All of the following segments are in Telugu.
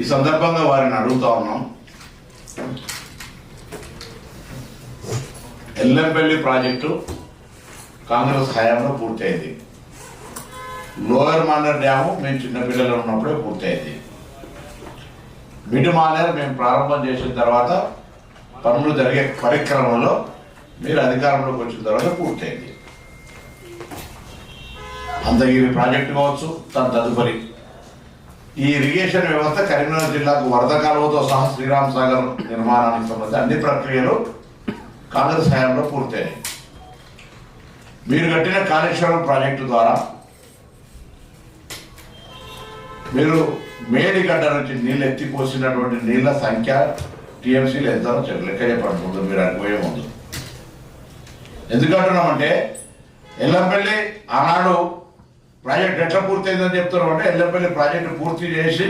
ఈ సందర్భంగా వారిని అడుగుతా ఉన్నాం. ఎల్లంపల్లి ప్రాజెక్టు కాంగ్రెస్ హయాంలో పూర్తయింది. లోయర్ మానర్ డ్యాము మేము చిన్నపిల్లలు ఉన్నప్పుడే పూర్తయింది. మిడ్ మానేర్ మేము ప్రారంభం చేసిన తర్వాత పనులు జరిగే పరిక్రమంలో మీరు అధికారంలోకి వచ్చిన తర్వాత పూర్తయింది. అంతగిరి ప్రాజెక్టు కావచ్చు తన తదుపరి ఈ ఇరిగేషన్ వ్యవస్థ కరీంనగర్ జిల్లాకు వరద కాలువతో సహా శ్రీరామ్ సాగర్ నిర్మాణానికి సంబంధించి అన్ని ప్రక్రియలు కాంగ్రెస్ హయాంలో పూర్తయినాయి. మీరు కట్టిన కాళేశ్వరం ప్రాజెక్టు ద్వారా మీరు మేడిగడ్డ నుంచి నీళ్ళు ఎత్తిపోసినటువంటి నీళ్ళ సంఖ్య టీఎంసీలు ఎంతనో లెక్క చెప్పండి. మీరు అనుకోయే ముందు. ఎందుకంటున్నామంటే ఎల్లంపల్లి ఆనాడు ప్రాజెక్ట్ ఎట్లా పూర్తయిందని చెప్తున్నాం అంటే ఎల్లంపల్లి ప్రాజెక్టు పూర్తి చేసి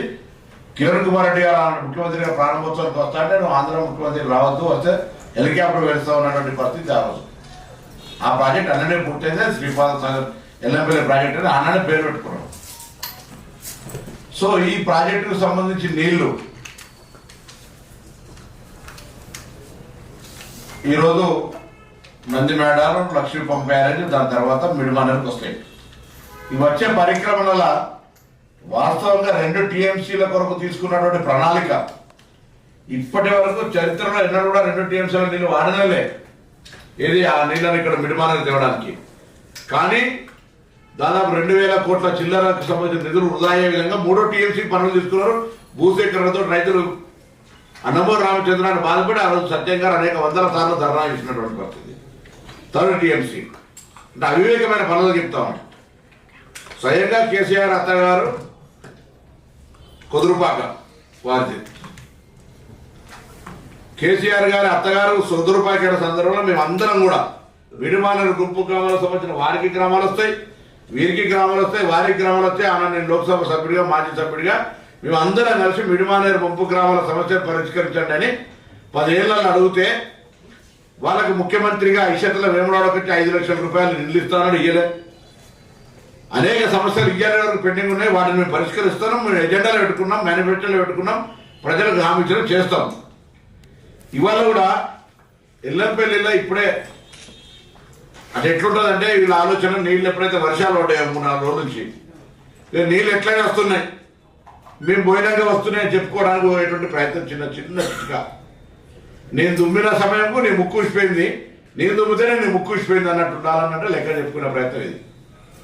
కిరణ్ కుమార్ రెడ్డి గారు ముఖ్యమంత్రిగా ప్రారంభోత్సవానికి వస్తా అంటే నువ్వు ఆంధ్ర ముఖ్యమంత్రి రావద్దు వస్తే హెలికాప్టర్ వెళ్తా ఉన్నటువంటి పరిస్థితి ఆ రోజు. ఆ ప్రాజెక్ట్ అన్ననే పూర్తయింది శ్రీపాద సాగర్ ఎల్లంపల్లి ప్రాజెక్ట్ అని అన్ననే పేరు పెట్టుకున్నాం. సో ఈ ప్రాజెక్టుకు సంబంధించి నీళ్ళు ఈరోజు నంది మేడారం లక్ష్మీ పంప్ దాని తర్వాత మిడిమానర్కి వస్తాయి. ఈ వచ్చే పరిక్రమల వాస్తవంగా రెండు టీఎంసీల కొరకు తీసుకున్నటువంటి ప్రణాళిక ఇప్పటి వరకు చరిత్రలో ఎన్నడూ కూడా రెండు టీఎంసీల నీళ్ళు వాడనలే ఏది ఆ నీళ్ళని ఇక్కడ మిడిమానర్ తేవడానికి. కానీ దాదాపు రెండు వేల కోట్ల చిల్లరకు సంబంధించిన నిధులు వృధా అయ్యే విధంగా మూడో టీఎంసీ పనులు తీసుకున్నారు. భూసేకరణతో రైతులు అన్నమూరు రామచంద్రాన్ని బాధపడి ఆ రోజు సత్యం గారు అనేక వందల సార్లు ధర్నా చేసినటువంటి పరిస్థితి. Third TMC. అంటే అవివేకమైన పనులు చెప్తామని స్వయంగా కేసీఆర్ అత్తగారు కుదురుపాక వారిది. కేసీఆర్ గారి అత్తగారు సుదురుపాకేట సందర్భంలో మేము అందరం కూడా విడిమాల గుంపు గ్రామాలకు సంబంధించిన వారికి గ్రామాలు వస్తాయి వీరికి గ్రామాలు వస్తాయి వారికి గ్రామాలు వస్తాయి అన్న నేను లోక్సభ సభ్యుడిగా మాజీ సభ్యుడిగా మేము అందరం కలిసి మిడిమానేరు ముంపు గ్రామాల సమస్యను పరిష్కరించండి అని పదేళ్ళని అడిగితే వాళ్ళకు ముఖ్యమంత్రిగా ఐషత్తుల వేమరాడకట్టి ఐదు లక్షల రూపాయలు నిధులు ఇయ్యలే. అనేక సమస్యలు ఇయ్యాలి వరకు పెండింగ్ ఉన్నాయి వాటిని మేము పరిష్కరిస్తున్నాం మేము ఎజెండాలు పెట్టుకున్నాం మేనిఫెస్టోలు పెట్టుకున్నాం ప్రజలకు హామీ చేస్తాం. ఇవాళ కూడా ఎల్లంపల్లిలో ఇప్పుడే అది ఎట్లుంటుందంటే వీళ్ళ ఆలోచన నీళ్ళు ఎప్పుడైతే వర్షాలు ఉంటాయో మూడు నాలుగు రోజుల నుంచి ఇక నీళ్ళు ఎట్లయినా వస్తున్నాయి. మేము పోయినాక వస్తున్నాయని చెప్పుకోవడానికి పోయేటువంటి ప్రయత్నం చిన్న చిన్న చిట్కా. నేను దుమ్మిన సమయంకు నీ ముక్కు ఊసిపోయింది నేను దుమ్మితేనే నీ ముక్కు ఊసిపోయింది అన్నట్టు ఉండాలన్నట్టు లెక్క చెప్పుకునే ప్రయత్నం ఇది.